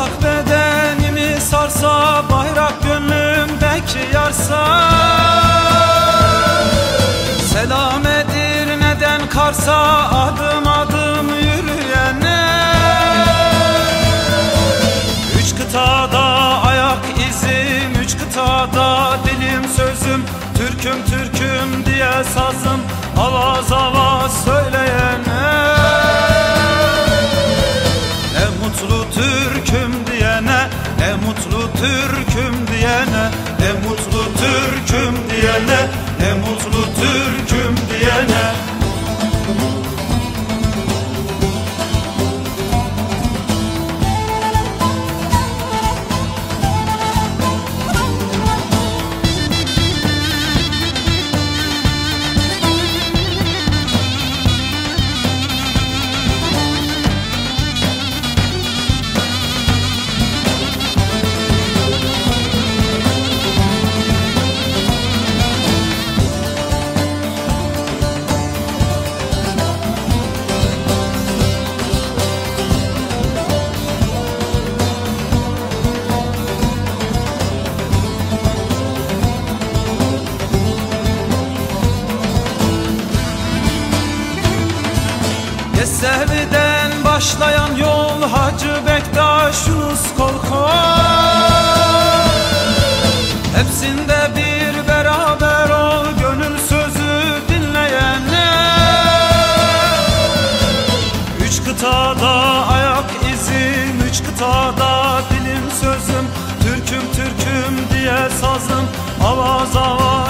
Toprak bedenimi sarsa bayrak gönlümdeki yarsa. Selamedir neden karsa adım adım yürüyene. Üç kıtada ayak izim, üç kıtada dilim sözüm. Türküm Türküm diye sazım. Alaz alaz mutlu Yesevi'den başlayan yol Hacı Bektaş Yunus Korkor Hepsinde bir beraber ol Gönül sözü dinleyene. Üç kıtada ayak izim Üç kıtada dilim sözüm. Türküm Türküm diye sazım Avaz avaz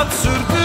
hayat sürdüm